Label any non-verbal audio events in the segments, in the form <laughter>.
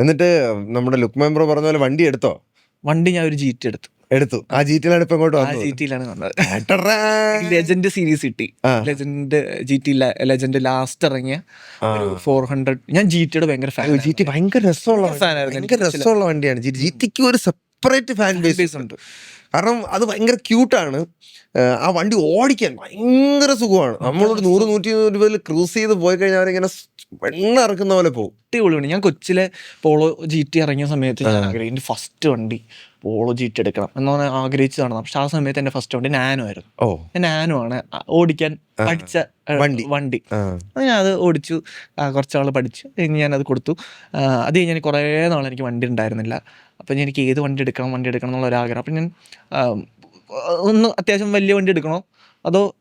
എന്നിട്ട് നമ്മുടെ look member പറഞ്ഞ പോലെ വണ്ടി എടുത്തോ? വണ്ടി ഞാൻ ഒരു ജി ടി എടുത്തു. എടുത്തു. ആ ജീറ്റിലാണ് ഇപ്പൊ ഇങ്ങോട്ട് ആ വന്നത്. ജി ടിയിലാണ് വന്നത്. ഏട്ടറാ. ലെജൻഡ് സീരീസ് കിട്ടി. Legend G T legend last ഇറങ്ങിയ ഫോർ ഹൺഡ്രഡ് ഞാൻ ജി ടിയുടെ ഭയങ്കര ഫാൻ ജി ടി ഭയങ്കര രസമുള്ള ഭയങ്കര രസമുള്ള വണ്ടിയാണ്. ജി ജി ടിക്ക് ഒരു സെപ്പറേറ്റ് ഫാൻ ബേസ് ഉണ്ട്. കാരണം അത് ഭയങ്കര ക്യൂട്ടാണ്. ആ വണ്ടി ഓടിക്കാൻ ഭയങ്കര സുഖമാണ്. നമ്മളൊരു നൂറ് നൂറ്റി ഇരുപതിൽ ക്രൂസ് ചെയ്ത് പോയി കഴിഞ്ഞാൽ ഇങ്ങനെ വെണ്ണ ഇറക്കുന്ന പോലെ പോകും. അടിപൊളിയാണ്. ഞാൻ കൊച്ചിലെ പോളോ ജി ടി ഇറങ്ങിയ സമയത്ത് ഞാൻ ഫസ്റ്റ് വണ്ടി. പോളോ ഇട്ടെടുക്കണം എന്ന് പറഞ്ഞാൽ ആഗ്രഹിച്ചതാണ്. പക്ഷെ ആ സമയത്ത് എന്റെ ഫസ്റ്റ് വണ്ടി നാനോ ആയിരുന്നു. ഓ. ഞാൻ നാനോ ആണ് ഓടിക്കാൻ പഠിച്ച വണ്ടി. വണ്ടി. ഞാൻ അത് ഓടിച്ചു. കുറച്ചാൾ കുറച്ച് നാൾ പഠിച്ചു. കഴിഞ്ഞ് ഞാനത് കൊടുത്തു. അത് കഴിഞ്ഞാൽ ഞാൻ കുറേ നാൾ എനിക്ക് വണ്ടി ഉണ്ടായിരുന്നില്ല അപ്പം ഞാൻ എനിക്ക് ഏത് വണ്ടി എടുക്കണം വണ്ടി എടുക്കണം എന്നുള്ള ആഗ്രഹം അപ്പം ഞാൻ ഒന്ന് അത്യാവശ്യം വലിയ വണ്ടി എടുക്കണോ? അതോ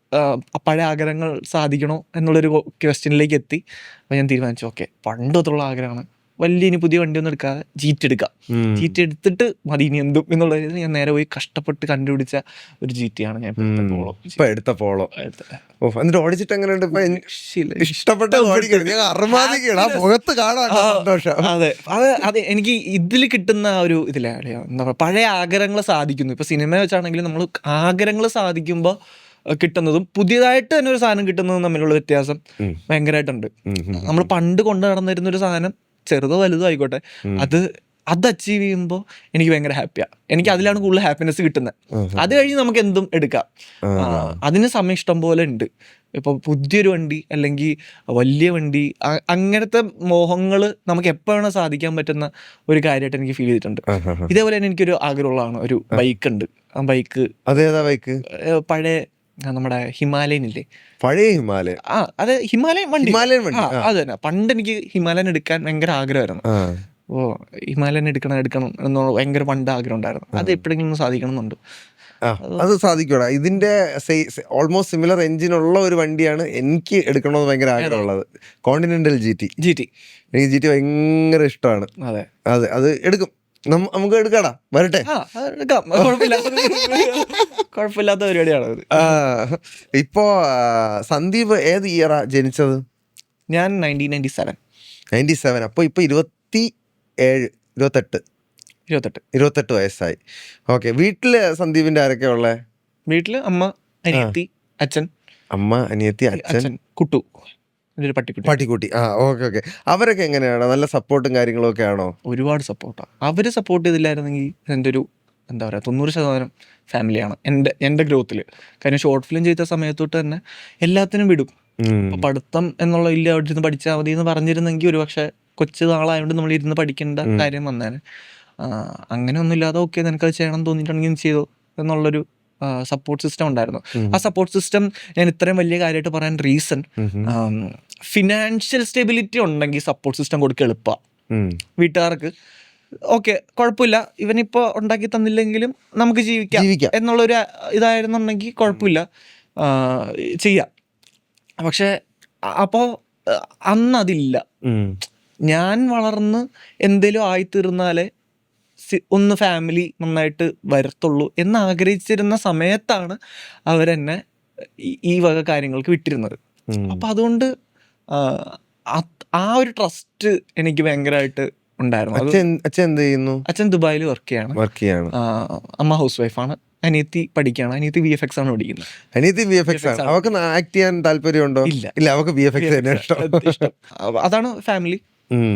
പഴയ ആഗ്രഹങ്ങൾ സാധിക്കണോ? എന്നുള്ളൊരു ക്വസ്റ്റ്യനിലേക്ക് എത്തി. അപ്പം ഞാൻ തീരുമാനിച്ചു. ഓക്കെ. പണ്ട് തൊട്ടുള്ള ആഗ്രഹമാണ്. വലിയ ഇനി പുതിയ വണ്ടിയൊന്നും എടുക്കാതെ ജീറ്റ് എടുക്കാം. ജീറ്റ് എടുത്തിട്ട് മതി ഇനി എന്തും എന്നുള്ള രീതിയിൽ ഞാൻ നേരെ പോയി കഷ്ടപ്പെട്ട് കണ്ടുപിടിച്ച ഒരു ജീറ്റിയാണ് ഞാൻ ഇപ്പൊ എടുത്ത പോളോ എന്നിട്ട് ഓടിച്ചിട്ട് എങ്ങനെയുണ്ട്. ഇഷ്ടപ്പെട്ട മുഖത്ത് കാണാൻ സന്തോഷം. അതെ. അത് അത് എനിക്ക് ഇതിൽ കിട്ടുന്ന ഒരു ഇതിലെ എന്താ പറയുക പഴയ ആഗ്രഹങ്ങൾ സാധിക്കുന്നു. ഇപ്പൊ സിനിമ വെച്ചാണെങ്കിലും നമ്മൾ ആഗ്രഹങ്ങൾ സാധിക്കുമ്പോൾ കിട്ടുന്നതും പുതിയതായിട്ട് തന്നെ ഒരു സാധനം കിട്ടുന്നതും തമ്മിലുള്ള വ്യത്യാസം. ഭയങ്കരമായിട്ടുണ്ട്. നമ്മൾ പണ്ട് കൊണ്ടു നടന്നിരുന്ന ഒരു സാധനം ചെറുതോ വലുതോ ആയിക്കോട്ടെ അത് അത് അച്ചീവ് ചെയ്യുമ്പോൾ എനിക്ക് ഭയങ്കര ഹാപ്പിയാണ് എനിക്ക് അതിലാണ് കൂടുതൽ ഹാപ്പിനെസ് കിട്ടുന്നത് അത് കഴിഞ്ഞ് നമുക്ക് എന്തും എടുക്കാം. അതിന് സമയം ഇഷ്ടം പോലെ ഉണ്ട്. ഇപ്പോൾ പുതിയൊരു വണ്ടി അല്ലെങ്കിൽ വലിയ വണ്ടി അങ്ങനത്തെ മോഹങ്ങൾ നമുക്ക് എപ്പോഴാണ് സാധിക്കാൻ പറ്റുന്ന ഒരു കാര്യമായിട്ട് എനിക്ക് ഫീൽ ചെയ്തിട്ടുണ്ട്. ഇതേപോലെ തന്നെ എനിക്കൊരു ആഗ്രഹമുള്ളതാണ്. ഒരു ബൈക്ക് ഉണ്ട്. ആ ബൈക്ക് അതേതാ ബൈക്ക് പഴയ നമ്മുടെ ഹിമാലയൻ ഇല്ലേ? പഴയ ഹിമാലയൻ. ആ അത് ഹിമാലയൻ വണ്ടി. ഹിമാലയൻ വണ്ടി. അത് തന്നെ. പണ്ട് എനിക്ക് ഹിമാലയൻ എടുക്കാൻ ഭയങ്കര ആഗ്രഹമായിരുന്നു. ഓ ഹിമാലയൻ എടുക്കണം എടുക്കണം എന്നുള്ള ഭയങ്കര പണ്ട് ആഗ്രഹം ഉണ്ടായിരുന്നു അത് എപ്പോഴെങ്കിലും സാധിക്കണം എന്നുണ്ട് അത് സാധിക്കൂടാ ഇതിന്റെ ഓൾമോസ്റ്റ് സിമിലർ എഞ്ചിൻ ഉള്ള ഒരു വണ്ടിയാണ് എനിക്ക് എടുക്കണമെന്ന് ഭയങ്കര ആഗ്രഹമുള്ളത്. Continental G T G T എനിക്ക് ജി ടി ഭയങ്കര ഇഷ്ടമാണ്. അതെ. അതെ അത് എടുക്കും. നമുക്ക് എടുക്കാടാ. വരട്ടെ. കുഴപ്പമില്ലാത്ത പരിപാടിയാണ്. ഇപ്പോ സന്ദീപ് ഏത് ഇയറാ ജനിച്ചത്? ഞാൻ nineteen ninety seven ninety seven അപ്പോൾ ഇപ്പോൾ ഇരുപത്തി ഏഴ് ഇരുപത്തെട്ട്. ഇരുപത്തെട്ട്. ഇരുപത്തെട്ട് വയസ്സായി. ഓക്കെ വീട്ടിൽ സന്ദീപിന്റെ ആരൊക്കെ ഉള്ളേ? വീട്ടിൽ അമ്മ അനിയത്തി അച്ഛൻ. അമ്മ അനിയത്തി അച്ഛൻ കുട്ടു. ഒരു പട്ടിക്കുട്ടി. പട്ടിക്കുട്ടി. ആ ഓക്കെ ഓക്കെ. അവരൊക്കെ എങ്ങനെയാണ്? നല്ല സപ്പോർട്ടും കാര്യങ്ങളും ഒക്കെ ആണോ? ഒരുപാട് സപ്പോർട്ടാണ് അവർ സപ്പോർട്ട് ചെയ്തില്ലായിരുന്നെങ്കിൽ എന്റെ ഒരു എന്താ പറയുക തൊണ്ണൂറ് ശതമാനം ഫാമിലിയാണ് എന്റെ എന്റെ ഗ്രോത്തിൽ കാരണം ഷോർട്ട് ഫിലിം ചെയ്ത സമയത്ത് തൊട്ട് തന്നെ എല്ലാത്തിനും വിടും. പഠിത്തം എന്നുള്ള ഇല്ല അവിടെ ഇരുന്ന് പഠിച്ചാൽ മതി എന്ന് പറഞ്ഞിരുന്നെങ്കിൽ ഒരു പക്ഷെ കൊച്ചു നാളായതുകൊണ്ട് നമ്മൾ ഇരുന്ന് പഠിക്കേണ്ട കാര്യം വന്നേനെ. അങ്ങനെ ഒന്നുമില്ലാതെ ഓക്കെ നിനക്കത് ചെയ്യണം തോന്നിയിട്ടുണ്ടെങ്കിൽ ചെയ്തോ? എന്നുള്ളൊരു സപ്പോർട്ട് സിസ്റ്റം ഉണ്ടായിരുന്നു. ആ സപ്പോർട്ട് സിസ്റ്റം ഞാൻ ഇത്രയും വലിയ കാര്യമായിട്ട് പറയാൻ റീസൺ ഫിനാൻഷ്യൽ സ്റ്റെബിലിറ്റി ഉണ്ടെങ്കിൽ സപ്പോർട്ട് സിസ്റ്റം കൊടുക്കുക എളുപ്പമാണ്. വീട്ടുകാർക്ക്. ഓക്കെ കുഴപ്പമില്ല. ഇവനിപ്പോൾ ഉണ്ടാക്കി തന്നില്ലെങ്കിലും നമുക്ക് ജീവിക്കാം ജീവിക്കാം. എന്നുള്ളൊരു ഇതായിരുന്നുണ്ടെങ്കിൽ കുഴപ്പമില്ല. ചെയ്യാം. പക്ഷെ അപ്പോൾ അന്നതില്ല ഞാൻ വളർന്ന് എന്തേലും ആയിത്തീർന്നാലേ ഒന്ന് ഫാമിലി നന്നായിട്ട് വരത്തുള്ളൂ എന്ന് ആഗ്രഹിച്ചിരുന്ന സമയത്താണ് അവരെന്നെ ഈ- വക കാര്യങ്ങൾക്ക് വിട്ടിരുന്നത്. അപ്പം അതുകൊണ്ട് ആ, ഒരു ട്രസ്റ്റ് എനിക്ക് ഭയങ്കരമായിട്ട് ഉണ്ടായിരുന്നു. അച്ഛൻ എന്ത് ചെയ്യുന്നു? അച്ഛൻ ദുബായിൽ വർക്ക് ചെയ്യാണ്. വർക്ക് ചെയ്യാണ്. അമ്മ ഹൗസ് വൈഫാണ് അനിയത്തി പഠിക്കുകയാണ്. അനിയത്തി വി എഫ് എക്സ് ആണ് പഠിക്കുന്നത്. അനിയത്തി വി എഫ് എക്സ് ആണ്. അവർക്ക് ആക്ട് ചെയ്യാൻ താല്പര്യമുണ്ടോ? ഇല്ല. ഇല്ല അവർക്ക് വി എഫ് എക്സ് അതാണ് ഫാമിലി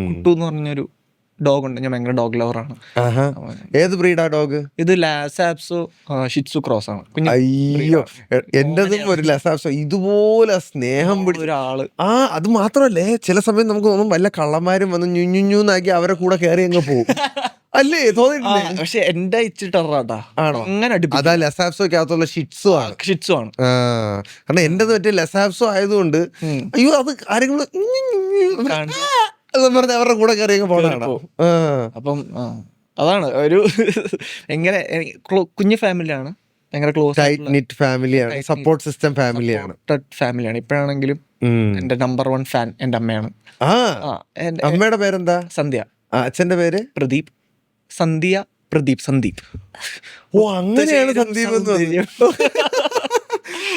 കുട്ടു എന്ന് പറഞ്ഞൊരു ഡോഗ് ഉണ്ട്. ഞാൻ ഭയങ്കര ഡോഗ് ലവറാണ്. ഏത് ബ്രീഡാ ഡോഗ്? ഇത് Lhasa Apso shih tzu cross ആണ്. അയ്യോ. എന്റതും ഒരു ലസാപ്സോ. ഇതുപോലെ സ്നേഹം പിടിച്ച ഒരാൾ. ആ അത് മാത്രമല്ലേ? ചില സമയം നമുക്ക് തോന്നും വല്ല കള്ളന്മാരും വന്ന് ഞുഞ്ഞുഞ്ഞൂന്നാക്കി അവരെ കൂടെ കയറി അങ്ങ് പോകും <laughs> അല്ലേ? ആ, പക്ഷെ എന്റെ ഇച്ചിരി ടെററാട്ടാ ആണോ? അങ്ങനെ അതാ ലസാപ്സോക്കകത്തുള്ള ഷിറ്റ്സോ ആണ്. ഷിറ്റ്സു ആണ്. കാരണം എന്റേത് മറ്റേ ലസാപ്സോ ആയതുകൊണ്ട് അയ്യോ അത് ആരെങ്കിലും എന്ന് പറഞ്ഞ് അവരുടെ കൂടെ കയറി അങ്ങ് പോകണം അപ്പം അതാണ് ഒരു <laughs> എങ്ങനെ കുഞ്ഞു ഫാമിലിയാണ്. ഭയങ്കര ക്ലോസ് ടൈറ്റ് നിറ്റ് ഫാമിലിയാണ് സപ്പോർട്ട് സിസ്റ്റം ഫാമിലിയാണ് ഫാമിലിയാണ് ഇപ്പോഴാണെങ്കിലും. എന്റെ നമ്പർ വൺ ഫാൻ എന്റെ അമ്മയാണ്. അമ്മയുടെ പേരെന്താ? സന്ധ്യ. അച്ഛന്റെ പേര്? പ്രദീപ്. സന്ധ്യ പ്രദീപ് സന്ദീപ്. ഓ അങ്ങനെയാണ് സന്ദീപ് എന്ന്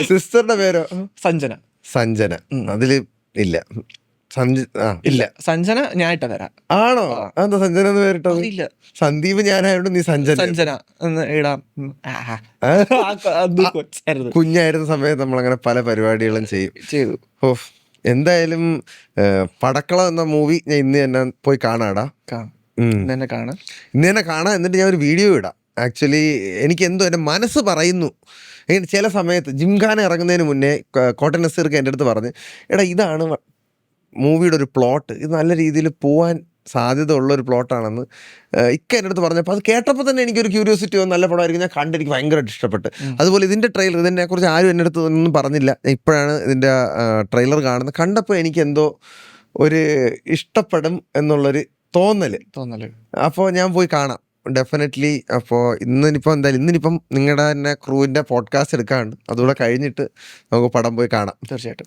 സിസ്റ്ററുടെ <laughs> പേരോ? സഞ്ജന. സഞ്ജന. അതിൽ ഇല്ല. ഇല്ല സഞ്ജന ഞാൻ ഇട്ട തരാം. ആണോ? എന്താ സഞ്ജന എന്ന് പേരിട്ടത്? ഇല്ല സന്ദീപ് ഞാനായോണ്ട് നീ സഞ്ജന. സഞ്ജന എന്ന് ഇടാം. കുഞ്ഞായിരുന്ന സമയത്ത് നമ്മളങ്ങനെ പല പരിപാടികളും ചെയ്യും. ചെയ്തു. ഓ എന്തായാലും പടക്കള എന്ന മൂവി ഞാൻ ഇന്ന് തന്നെ പോയി കാണാടാ. കാണാം ഇന്ന് തന്നെ കാണാ. ഇന്ന് തന്നെ കാണാം എന്നിട്ട് ഞാൻ ഒരു വീഡിയോ ഇടാം. ആക്ച്വലി എനിക്ക് എന്തോ എന്റെ മനസ്സ് പറയുന്നു. ചില സമയത്ത് ജിംഖാന ഇറങ്ങുന്നതിന് മുന്നേ കോട്ടൻ നസീർക്ക് എന്റെ അടുത്ത് പറഞ്ഞ് എടാ ഇതാണ് മൂവിയുടെ ഒരു പ്ലോട്ട്. ഇത് നല്ല രീതിയിൽ പോവാൻ സാധ്യത ഉള്ള ഒരു പ്ലോട്ടാണെന്ന് ഇക്ക എന്റെ അടുത്ത് പറഞ്ഞപ്പോൾ അത് കേട്ടപ്പോൾ തന്നെ എനിക്കൊരു ക്യൂരിയോസിറ്റി വന്നു. നല്ല പടമായിരിക്കും. ഞാൻ കണ്ട് എനിക്ക് ഭയങ്കരമായിട്ട് ഇഷ്ടപ്പെട്ട്. അതുപോലെ ഇതിന്റെ ട്രെയിലർ ഇതിനെ കുറിച്ച് ആരും എന്റെ അടുത്ത് ഒന്നും പറഞ്ഞില്ല. ഇപ്പോഴാണ് ഇതിന്റെ ട്രെയിലർ കാണുന്നത്. കണ്ടപ്പോൾ എനിക്ക് എന്തോ ഒരു ഇഷ്ടപ്പെടും എന്നുള്ളൊരു തോന്നൽ. തോന്നൽ. അപ്പോൾ ഞാൻ പോയി കാണാം. ഡെഫിനറ്റ്ലി അപ്പോൾ ഇന്നിനിപ്പോൾ എന്തായാലും ഇന്നിനിപ്പം നിങ്ങളുടെ തന്നെ ക്രൂവിന്റെ പോഡ്കാസ്റ്റ് എടുക്കാണ്ട് അതുകൂടെ കഴിഞ്ഞിട്ട് നമുക്ക് പടം പോയി കാണാം. തീർച്ചയായിട്ടും.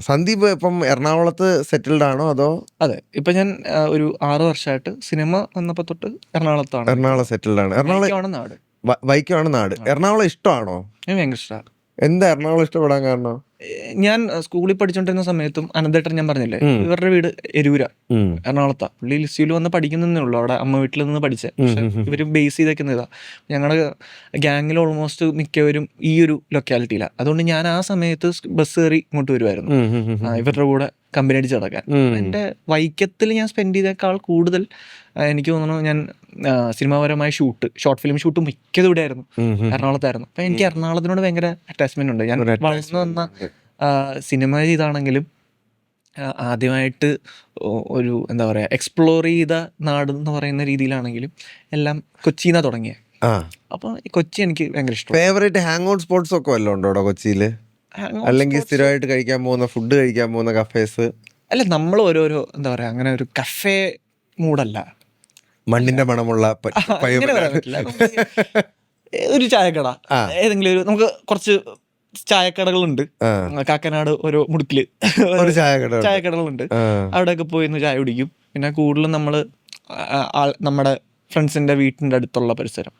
സന്ദീപ് ഇപ്പം എറണാകുളത്ത് സെറ്റിൽഡ് ആണോ അതോ? അതെ ഇപ്പം ഞാൻ ഒരു ആറ് വർഷമായിട്ട് സിനിമ വന്നപ്പോൾ തൊട്ട് എറണാകുളത്താണ്. എറണാകുളം സെറ്റിൽഡ് ആണ്. എറണാകുളം നാട്. വൈക്കമാണ് നാട്. എറണാകുളം ഇഷ്ടമാണോ? ഭയങ്കര ഇഷ്ടമാണ് എന്താ എറണാകുളം ഇഷ്ടപ്പെടാൻ കാരണം? ഞാൻ സ്കൂളിൽ പഠിച്ചോണ്ടിരുന്ന സമയത്തും അനന്തേട്ടൻ ഞാൻ പറഞ്ഞില്ലേ ഇവരുടെ വീട് എരൂര. എറണാകുളത്താ. പുള്ളി ലിസ്റ്റിയിൽ വന്ന് പഠിക്കുന്നേ ഉള്ളൂ അവിടെ അമ്മ വീട്ടിൽ നിന്ന് പഠിച്ചത് പക്ഷെ. ഇവർ ബേസ് ചെയ്തേക്കുന്നതാ. ഞങ്ങളുടെ ഗ്യാങ്ങിൽ ഓൾമോസ്റ്റ് മിക്കവരും ഈ ഒരു ലൊക്കാലിറ്റിയിലാണ് അതുകൊണ്ട് ഞാൻ ആ സമയത്ത് ബസ് കയറി ഇങ്ങോട്ട് വരുമായിരുന്നു ഇവരുടെ കൂടെ കമ്പനി അടിച്ച് നടക്കാൻ. എന്റെ വൈക്കത്തിൽ ഞാൻ സ്പെൻഡ് ചെയ്തേക്കാൾ കൂടുതൽ എനിക്ക് തോന്നുന്നു ഞാൻ സിനിമാപരമായ ഷൂട്ട് ഷോർട്ട് ഫിലിം ഷൂട്ട് മിക്കതും ഇവിടെ ആയിരുന്നു. എറണാകുളത്തായിരുന്നു. അപ്പം എനിക്ക് എറണാകുളത്തിനോട് ഭയങ്കര അറ്റാച്ച്മെന്റ് ഉണ്ട്. ഞാൻ വളർന്നു വന്ന സിനിമ ചെയ്താണെങ്കിലും ആദ്യമായിട്ട് ഒരു എന്താ പറയുക എക്സ്പ്ലോർ ചെയ്ത നാട് എന്ന് പറയുന്ന രീതിയിലാണെങ്കിലും എല്ലാം കൊച്ചിയിൽ നിന്നാണ് തുടങ്ങിയത് അപ്പോൾ കൊച്ചി എനിക്ക് ഭയങ്കര ഇഷ്ടം. ഫേവറേറ്റ് ഹാങ് ഔട്ട് സ്പോട്ട്സ് ഒക്കെ വല്ലതും ഉണ്ടോ കൊച്ചിയിൽ അല്ലെങ്കിൽ സ്ഥിരമായിട്ട് കഴിക്കാൻ പോകുന്ന ഫുഡ് കഴിക്കാൻ പോകുന്ന കഫേസ് അല്ല നമ്മൾ ഓരോരോ എന്താ പറയാ അങ്ങനെ ഒരു കഫേ മൂടല്ല മണ്ണിന്റെ മണമുള്ള ഒരു ചായക്കട. ഏതെങ്കിലും ഒരു നമുക്ക് കുറച്ച് ചായക്കടകളുണ്ട്. കാക്കനാട് ഒരു മുടുക്കിൽ. ചായക്കടകളുണ്ട്. അവിടെയൊക്കെ പോയി ഒന്ന് ചായ കുടിക്കും. പിന്നെ കൂടുതലും നമ്മൾ നമ്മുടെ ഫ്രണ്ട്സിന്റെ വീട്ടിന്റെ അടുത്തുള്ള പരിസരം.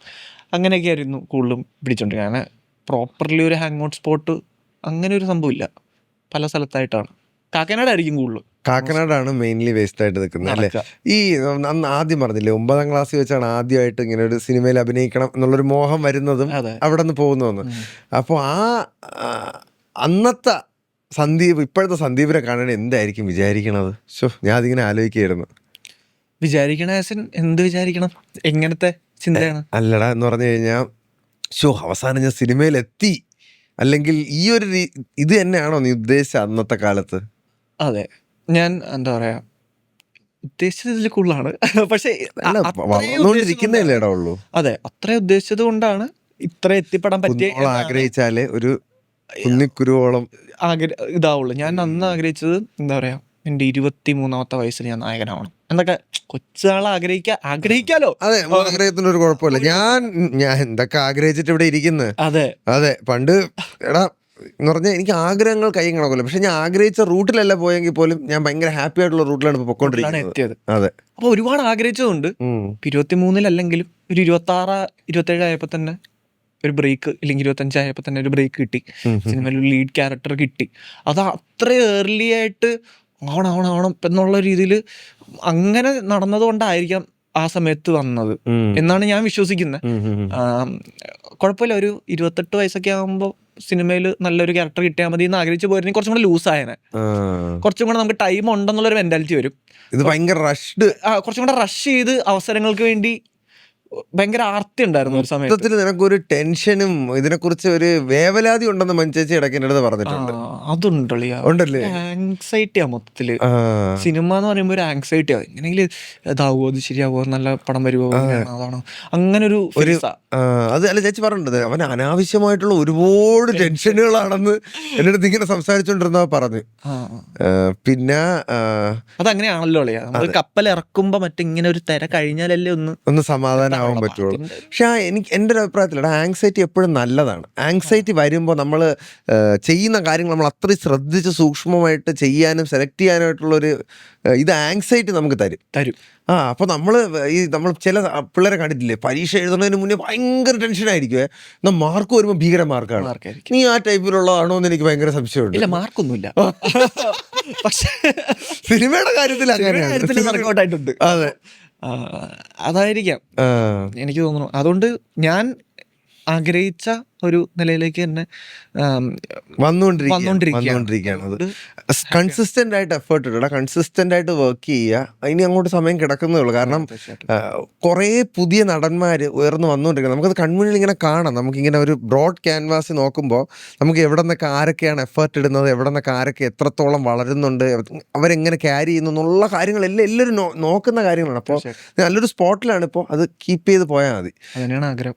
അങ്ങനെയൊക്കെ ആയിരുന്നു കൂടുതലും പിടിച്ചോണ്ടിരിക്കുന്നത് അങ്ങനെ പ്രോപ്പർലി ഒരു ഹാങ് ഔട്ട് സ്പോട്ട് അങ്ങനെ ഒരു ഇല്ല പല സ്ഥലത്തായിട്ടാണ്. കാക്കനാടായിരിക്കും കൂടുതൽ കാക്കനാടാണ് മെയിൻലി വേസ്റ്റ് ആയിട്ട് നിൽക്കുന്നത് അല്ലേ? ഈ അന്ന് ആദ്യം പറഞ്ഞില്ലേ ഒമ്പതാം ക്ലാസ്സിൽ വെച്ചാണ് ആദ്യമായിട്ട് ഇങ്ങനെ ഒരു സിനിമയിൽ അഭിനയിക്കണം എന്നുള്ളൊരു മോഹം വരുന്നതും അവിടെ നിന്ന് പോകുന്നതെന്ന് അപ്പോൾ ആ അന്നത്തെ സന്ദീപ് ഇപ്പോഴത്തെ സന്ദീപിനെ കാണാൻ എന്തായിരിക്കും വിചാരിക്കണത്? ഷോ ഞാൻ അതിങ്ങനെ ആലോചിക്കുകയായിരുന്നു. വിചാരിക്കണ എന്ത് വിചാരിക്കണം? എങ്ങനത്തെ ചിന്തയാണ്? അല്ലടാ എന്ന് പറഞ്ഞു കഴിഞ്ഞാൽ ഷോ അവസാനം ഞാൻ സിനിമയിൽ എത്തി അല്ലെങ്കിൽ ഈ ഒരു ഇത് തന്നെയാണോ നീ ഉദ്ദേശിച്ച അന്നത്തെ കാലത്ത്? അതെ. ഞാൻ എന്താ പറയാ ഉദ്ദേശിച്ചത് ഇതിൽ കൂടുതലാണ്. <laughs> പക്ഷേ ഉള്ളൂ അതെ അത്ര ഉദ്ദേശിച്ചത് കൊണ്ടാണ് ഇത്ര എത്തിപ്പെടാൻ പറ്റിയ ആഗ്രഹിച്ചാൽ ഒരു കുന്നിക്കുരുവോളം ആഗ്ര ഇതാവുള്ളൂ. ഞാൻ അന്ന് ആഗ്രഹിച്ചത് എന്താ പറയാ എന്റെ ഇരുപത്തി മൂന്നാമത്തെ വയസ്സിൽ ഞാൻ നായകനാവണം. എന്നൊക്കെ കൊച്ചുകാളെ ആഗ്രഹിക്കാ ആഗ്രഹിക്കാലോ? അതെ ആഗ്രഹത്തിന് ഒരു കുഴപ്പമില്ല. ഞാൻ ഞാൻ എന്തൊക്കെ ആഗ്രഹിച്ചിട്ട് ഇവിടെ ഇരിക്കുന്നത് അതെ. അതെ പണ്ട് എടാ എന്ന് പറഞ്ഞാൽ എനിക്ക് ആഗ്രഹങ്ങൾ കൈ കണക്കില്ല പക്ഷെ ഞാൻ ആഗ്രഹിച്ച റൂട്ടിലല്ല പോയെങ്കിൽ പോലും ഞാൻ ഭയങ്കര ഹാപ്പി ആയിട്ടുള്ള റൂട്ടിലാണ് ഇപ്പൊ ാണ് പൊക്കോണ്ടിരിക്കുന്നത് അതെ. അപ്പൊ ഒരുപാട് ആഗ്രഹിച്ചതുണ്ട്. ഇരുപത്തി മൂന്നിലല്ലെങ്കിലും ഒരു ഇരുപത്തി ആറ് ഇരുപത്തേഴ് ആയപ്പോ തന്നെ ഒരു ബ്രേക്ക് ഇല്ലെങ്കിൽ ഇരുപത്തഞ്ചായപ്പോ തന്നെ ഒരു ബ്രേക്ക് കിട്ടി. സിനിമയിൽ ഒരു ലീഡ് ക്യാരക്ടർ കിട്ടി. അത് അത്ര ഏർലി ആയിട്ട് ആവണം ആവണം ആവണം എന്നുള്ള രീതിയിൽ അങ്ങനെ നടന്നതുകൊണ്ടായിരിക്കാം ആ സമയത്ത് വന്നത്. എന്നാണ് ഞാൻ വിശ്വസിക്കുന്നത്. കുഴപ്പമില്ല. ഒരു ഇരുപത്തെട്ട് വയസ്സൊക്കെ ആകുമ്പോൾ സിനിമയിൽ നല്ലൊരു ക്യാരക്ടർ കിട്ടിയാൽ മതി എന്ന് ആഗ്രഹിച്ച് പോയിരുന്നെങ്കിൽ കുറച്ചും കൂടെ ലൂസ് ആയനെ. കുറച്ചും കൂടെ നമുക്ക് ടൈം ഉണ്ടെന്നുള്ളൊരു മെന്റാലിറ്റി വരും. ഇത് ഭയങ്കര റഷ്ഡ് ആ, കുറച്ചും കൂടെ റഷ് ചെയ്ത് അവസരങ്ങൾക്ക് വേണ്ടി ഭയങ്കര ആർത്തി ഉണ്ടായിരുന്നു ഒരു സമയത്ത്. മൊത്തത്തിൽ നിനക്കൊരു ടെൻഷനും ഇതിനെക്കുറിച്ച് ഒരു വേവലാതി ഉണ്ടെന്ന് മഞ്ചേച്ചി ഇടയ്ക്ക് എന്റെ അടുത്ത് ആ, പറഞ്ഞിട്ടുണ്ട് അതുണ്ടല്ലോ ഉണ്ടല്ലേ? ആങ്സൈറ്റിയാ മൊത്തത്തിൽ. സിനിമ എന്ന് പറയുമ്പോൾ ഒരു ആങ്സൈറ്റിയാ എങ്ങനെയെങ്കിലും ഇതാവോ അത് ശരിയാവോ നല്ല പടം വരുമോ അതാണോ? അങ്ങനെ ഒരു phase ആ. ആ, അത് അല്ല ചേച്ചി പറഞ്ഞിട്ടുണ്ട് അവൻ അനാവശ്യമായിട്ടുള്ള ഒരുപാട് ടെൻഷനുകളാണെന്ന് എന്റെ അടുത്ത് ഇങ്ങനെ സംസാരിച്ചോണ്ടിരുന്ന പറഞ്ഞു. ആ, ആ, പിന്നെ ആ, അതങ്ങനെയാണല്ലോ അളിയാ. നമ്മൾ കപ്പൽ ഇറക്കുമ്പോ മറ്റിങ്ങനെ ഒരു തിര കഴിഞ്ഞാലല്ലേ ഒന്ന് ഒന്ന് സമാധാനം ആവാൻ പറ്റുള്ളൂ. പക്ഷെ എനിക്ക് എന്റെ ഒരു അഭിപ്രായത്തിൽ ആങ്സൈറ്റി എപ്പോഴും നല്ലതാണ്. ആങ്സൈറ്റി വരുമ്പോൾ നമ്മൾ ചെയ്യുന്ന കാര്യങ്ങൾ നമ്മൾ അത്രയും ശ്രദ്ധിച്ച് സൂക്ഷ്മമായിട്ട് ചെയ്യാനും സെലക്ട് ചെയ്യാനായിട്ടുള്ളൊരു ഇത് ആങ്സൈറ്റി നമുക്ക് തരും. തരും. ആ അപ്പോൾ നമ്മൾ ഈ നമ്മൾ ചില പിള്ളേരെ കണ്ടിട്ടില്ലേ? പരീക്ഷ എഴുതുന്നതിന് മുന്നേ ഭയങ്കര ടെൻഷൻ ആയിരിക്കുമേ എന്നാൽ മാർക്ക് വരുമ്പോൾ ഭീകര മാർക്കാണ് നീ ആ ടൈപ്പിലുള്ളതാണോ എന്ന് എനിക്ക് ഭയങ്കര സംശയമുണ്ട്. ഇല്ല മാർക്കൊന്നുമില്ല <laughs> പക്ഷേ സിനിമയുടെ കാര്യത്തിൽ അങ്ങനെയാണ്. അതെ. അതായിരിക്കാം. എനിക്ക് തോന്നുന്നു. അതുകൊണ്ട് ഞാൻ ആഗ്രഹിച്ച ഒരു നിലയിലേക്ക് തന്നെ വന്നുകൊണ്ടിരിക്കുകയാണ് കൺസിസ്റ്റന്റ് ആയിട്ട് എഫേർട്ട് ഇടുക കൺസിസ്റ്റന്റ് ആയിട്ട് വർക്ക് ചെയ്യുക. ഇനി അങ്ങോട്ട് സമയം കിടക്കുന്നേ ഉള്ളൂ. കാരണം. കുറേ പുതിയ നടന്മാർ ഉയർന്നു വന്നുകൊണ്ടിരിക്കുന്നത് നമുക്കത് കൺമുന്നിൽ ഇങ്ങനെ കാണാം. നമുക്കിങ്ങനെ ഒരു ബ്രോഡ് ക്യാൻവാസ് നോക്കുമ്പോൾ നമുക്ക് എവിടെ നിന്നൊക്കെ ആരൊക്കെയാണ് എഫേർട്ട് ഇടുന്നത് എവിടെ നിന്നൊക്കെ ആരൊക്കെ എത്രത്തോളം വളരുന്നുണ്ട് അവരെങ്ങനെ ക്യാരി ചെയ്യുന്നു എന്നുള്ള കാര്യങ്ങളെല്ലാം എല്ലാവരും നോക്കുന്ന കാര്യങ്ങളാണ്. അപ്പോൾ നല്ലൊരു സ്പോട്ടിലാണ് ഇപ്പോൾ അത് കീപ്പ് ചെയ്ത് പോയാൽ മതി. അങ്ങനെയാണ് ആഗ്രഹം.